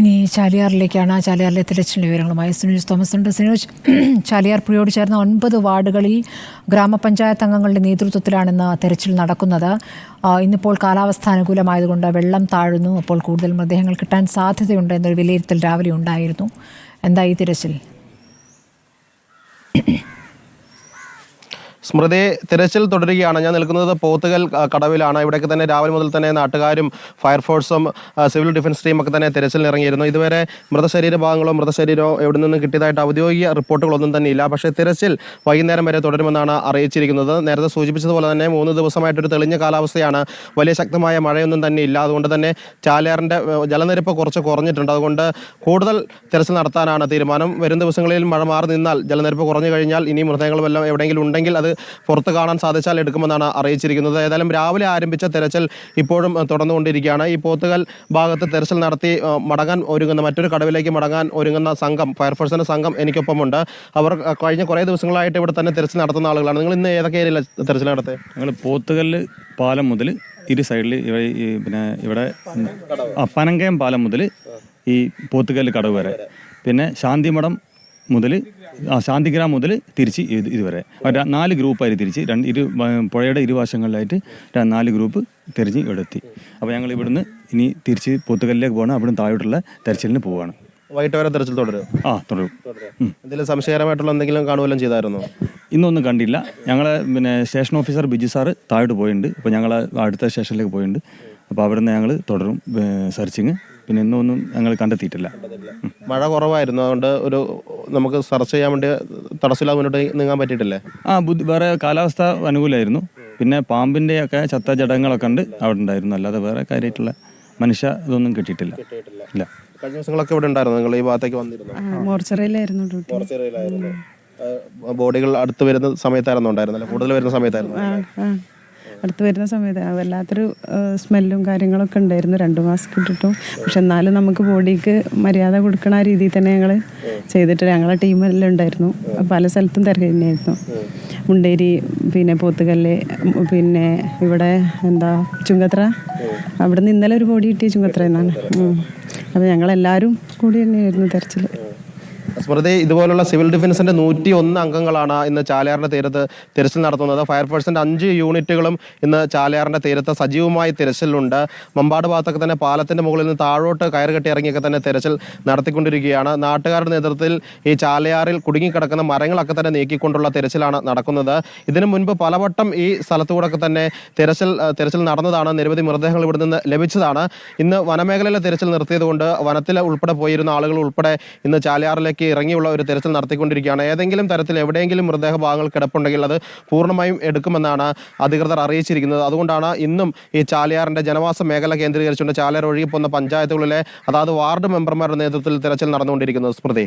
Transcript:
ഇനി ചാലിയാറിലേക്കാണ് ചാലിയാറിലെ തിരച്ചിലിന്റെ വിവരങ്ങളുമായി. സുനീഷ് തോമസ് ഉണ്ട്. സുനീഷ് ചാലിയാർ പുഴയോട് ചേർന്ന ഒൻപത് വാർഡുകളിൽ ഗ്രാമപഞ്ചായത്ത് അംഗങ്ങളുടെ നേതൃത്വത്തിലാണ് ഇന്ന് തെരച്ചിൽ നടക്കുന്നത്. ഇന്നിപ്പോൾ കാലാവസ്ഥ അനുകൂലമായതുകൊണ്ട് വെള്ളം താഴുന്നു. അപ്പോൾ കൂടുതൽ മൃതദേഹങ്ങൾ കിട്ടാൻ സാധ്യതയുണ്ട് എന്നൊരു വിലയിരുത്തൽ രാവിലെ ഉണ്ടായിരുന്നു. എന്താ ഈ തിരച്ചിൽ? സ്മൃതി തിരച്ചിൽ തുടരുകയാണ്. ഞാൻ നിൽക്കുന്നത് പോത്തുകൽ കടവിലാണ്. ഇവിടേക്ക് തന്നെ രാവിലെ മുതൽ തന്നെ നാട്ടുകാരും ഫയർഫോഴ്സും സിവിൽ ഡിഫൻസ് ടീമൊക്കെ തന്നെ തിരച്ചിൽ ഇറങ്ങിയിരുന്നു ഇതുവരെ മൃതശരീര ഭാഗങ്ങളോ മൃതശരീരമോ എവിടെ നിന്നും കിട്ടിയതായിട്ട് ഔദ്യോഗിക റിപ്പോർട്ടുകളൊന്നും തന്നെ ഇല്ല. പക്ഷേ തിരച്ചിൽ വൈകുന്നേരം വരെ തുടരുമെന്നാണ് അറിയിച്ചിരിക്കുന്നത്. നേരത്തെ സൂചിപ്പിച്ചതുപോലെ തന്നെ മൂന്ന് ദിവസമായിട്ടൊരു തെളിഞ്ഞ കാലാവസ്ഥയാണ്. വലിയ ശക്തമായ മഴയൊന്നും തന്നെ ഇല്ല. അതുകൊണ്ട് തന്നെ ചാലിയാറിന്റെ ജലനിരപ്പ് കുറച്ച് കുറഞ്ഞിട്ടുണ്ട്. അതുകൊണ്ട് കൂടുതൽ തിരച്ചിൽ നടത്താനാണ് തീരുമാനം. വരും ദിവസങ്ങളിൽ മഴ മാറി നിന്നാൽ ജലനിരപ്പ് കുറഞ്ഞു കഴിഞ്ഞാൽ ഇനി മൃതദേഹങ്ങൾ വല്ലതും എവിടെയെങ്കിലും ഉണ്ടെങ്കിൽ അത് പുറത്ത് കാണാൻ സാധിച്ചാൽ എടുക്കുമെന്നാണ് അറിയിച്ചിരിക്കുന്നത്. ഏതായാലും രാവിലെ ആരംഭിച്ച തെരച്ചിൽ ഇപ്പോഴും തുടർന്നുകൊണ്ടിരിക്കുകയാണ്. ഈ പോത്തുകൽ ഭാഗത്ത് തെരച്ചിൽ നടത്തി മടങ്ങാൻ ഒരുങ്ങുന്ന മറ്റൊരു കടവിലേക്ക് മടങ്ങാൻ ഒരുങ്ങുന്ന സംഘം ഫയർഫോഴ്സിന്റെ സംഘം എനിക്കൊപ്പമുണ്ട്. അവർ കഴിഞ്ഞ കുറേ ദിവസങ്ങളായിട്ട് ഇവിടെ തന്നെ തെരച്ചിൽ നടത്തുന്ന ആളുകളാണ്. നിങ്ങൾ ഇന്ന് ഏതൊക്കെ ഏരിയയിലാണ് തെരച്ചിൽ നടത്തി? ഞങ്ങൾ പോത്തുകല്ല് പാലം മുതൽ ഇരു സൈഡിൽ പിന്നെ ഇവിടെ പനങ്കയം പാലം മുതൽ ഈ പോത്തുകല്ല് കടവ് വരെ. പിന്നെ ശാന്തിമഠം മുതൽ ആ ശാന്തിഗ്രാം മുതൽ തിരിച്ച് ഇത് ഇതുവരെ. നാല് ഗ്രൂപ്പായിട്ട് തിരിച്ച്. രണ്ട് ഇരു പുഴയുടെ ഇരുവശങ്ങളിലായിട്ട് നാല് ഗ്രൂപ്പ് തിരിഞ്ഞ് ഇവിടെ എത്തി അപ്പോൾ ഞങ്ങൾ ഇവിടുന്ന് ഇനി തിരിച്ച് പൊത്തുകല്ലിലേക്ക് പോകണം. അവിടുന്ന് താഴോട്ടുള്ള തെരച്ചിലിന് പോവുകയാണ് വൈകിട്ട് വരെ തെരച്ചിൽ തുടരും. ആ തുടരും. എന്തെങ്കിലും സംശയകരമായിട്ടുള്ള എന്തെങ്കിലും കാണുമല്ലോ ചെയ്തായിരുന്നോ? ഇന്നൊന്നും കണ്ടില്ല. ഞങ്ങൾ പിന്നെ സ്റ്റേഷൻ ഓഫീസർ ബിജു സാർ താഴോട്ട് പോയിട്ടുണ്ട് അപ്പോൾ ഞങ്ങൾ അടുത്ത സ്റ്റേഷനിലേക്ക് പോയിട്ടുണ്ട് അപ്പോൾ അവിടെ നിന്ന് ഞങ്ങൾ തുടരും സെർച്ചിങ്. പിന്നെ ഇന്നൊന്നും ഞങ്ങൾ കണ്ടെത്തിയിട്ടില്ല. മഴ കുറവായിരുന്നു. അതുകൊണ്ട് ഒരു നമുക്ക് സർച്ച് ചെയ്യാൻ വേണ്ടി തടസ്സമില്ലാതെ മുന്നോട്ട് നീങ്ങാൻ പറ്റിയിട്ടില്ലേ? ആ ബുദ്ധി വേറെ കാലാവസ്ഥ അനുകൂലമായിരുന്നു പിന്നെ പാമ്പിന്റെ ഒക്കെ ചത്ത ജടങ്ങളൊക്കെ ഉണ്ട് അവിടെ ഉണ്ടായിരുന്നു. അല്ലാതെ വേറെ കാര്യമായിട്ടുള്ള മനുഷ്യ ഇതൊന്നും കിട്ടിയിട്ടില്ല. ഇല്ല. കഴിഞ്ഞ ദിവസങ്ങളൊക്കെ ഇവിടെ ഉണ്ടായിരുന്നു. നിങ്ങൾ ഈ ഭാഗത്തേക്ക് വന്നിരുന്നു? മോർച്ചറിയിലായിരുന്നു ഡ്യൂട്ടി. കുറച്ചേരയിലായിരുന്നു ബോഡികൾ അടുത്ത് വരുന്ന സമയത്തായിരുന്നു ഉണ്ടായിരുന്നല്ലേ കൂടുതൽ വരുന്ന സമയത്തായിരുന്നു. അടുത്ത് വരുന്ന സമയത്ത് വല്ലാത്തൊരു സ്മെല്ലും കാര്യങ്ങളൊക്കെ ഉണ്ടായിരുന്നു. രണ്ട് മാസ്ക് ഇട്ടിട്ടും. പക്ഷെ എന്നാലും നമുക്ക് ബോഡിക്ക് മര്യാദ കൊടുക്കണ ആ രീതിയിൽ തന്നെ ഞങ്ങൾ ചെയ്തിട്ട് ഞങ്ങളുടെ ടീമെല്ലാം ഉണ്ടായിരുന്നു. പല സ്ഥലത്തും തിരഞ്ഞായിരുന്നു മുണ്ടേരി പിന്നെ പോത്തുകല്ല് പിന്നെ ഇവിടെ എന്താ ചുങ്കത്ര. അവിടെ നിന്ന് ഇന്നലെ ഒരു ബോഡി കിട്ടിയ ചുങ്കത്ര എന്നാണ്. അപ്പോൾ ഞങ്ങളെല്ലാവരും കൂടി തന്നെയായിരുന്നു തെരച്ചിൽ സ്മൃതി ഇതുപോലുള്ള സിവിൽ ഡിഫൻസിന്റെ നൂറ്റി ഒന്ന് അംഗങ്ങളാണ് ഇന്ന് ചാലയാറിന്റെ തീരത്ത് തിരച്ചിൽ നടത്തുന്നത്. ഫയർഫോഴ്സിന്റെ അഞ്ച് യൂണിറ്റുകളും ഇന്ന് ചാലയാറിന്റെ തീരത്ത് സജീവമായി തിരച്ചിലുണ്ട്. മമ്പാട് ഭാഗത്തൊക്കെ തന്നെ പാലത്തിന്റെ മുകളിൽ നിന്ന് താഴോട്ട് കയറുകെട്ടി ഇറങ്ങിയൊക്കെ തന്നെ തിരച്ചിൽ നടത്തിക്കൊണ്ടിരിക്കുകയാണ്. നാട്ടുകാരുടെ നേതൃത്വത്തിൽ ഈ ചാലയാറിൽ കുടുങ്ങിക്കിടക്കുന്ന മരങ്ങളൊക്കെ തന്നെ നീക്കിക്കൊണ്ടുള്ള തിരച്ചിലാണ് നടക്കുന്നത്. ഇതിനു മുൻപ് പലവട്ടം ഈ സ്ഥലത്തുകൂടെയൊക്കെ തന്നെ തിരച്ചിൽ തിരച്ചിൽ നടന്നതാണ്. നിരവധി മൃതദേഹങ്ങൾ ഇവിടെ നിന്ന് ലഭിച്ചതാണ്. ഇന്ന് വനമേഖലയിലെ തിരച്ചിൽ നിർത്തിയതുകൊണ്ട് വനത്തിൽ ഉൾപ്പെടെ പോയിരുന്ന ആളുകൾ ഉൾപ്പെടെ ഇന്ന് ചാലിയാറിലേക്ക് ഇറങ്ങിയുള്ള ഒരു തെരച്ചിൽ നടത്തിക്കൊണ്ടിരിക്കുകയാണ്. ഏതെങ്കിലും തരത്തിൽ എവിടെയെങ്കിലും മൃതദേഹ ഭാഗങ്ങൾ കിടപ്പുണ്ടെങ്കിൽ അത് പൂർണമായും എടുക്കുമെന്നാണ് അധികൃതർ അറിയിച്ചിരിക്കുന്നത്. അതുകൊണ്ടാണ് ഇന്നും ഈ ചാലിയാറിന്റെ ജനവാസ മേഖല കേന്ദ്രീകരിച്ചുകൊണ്ട് ചാലിയാർ ഒഴുകിപ്പോകുന്ന പഞ്ചായത്തുകളിലെ അതാത് വാർഡ് മെമ്പർമാരുടെ നേതൃത്വത്തിൽ തെരച്ചിൽ നടന്നുകൊണ്ടിരിക്കുന്നത്. സ്മൃതി.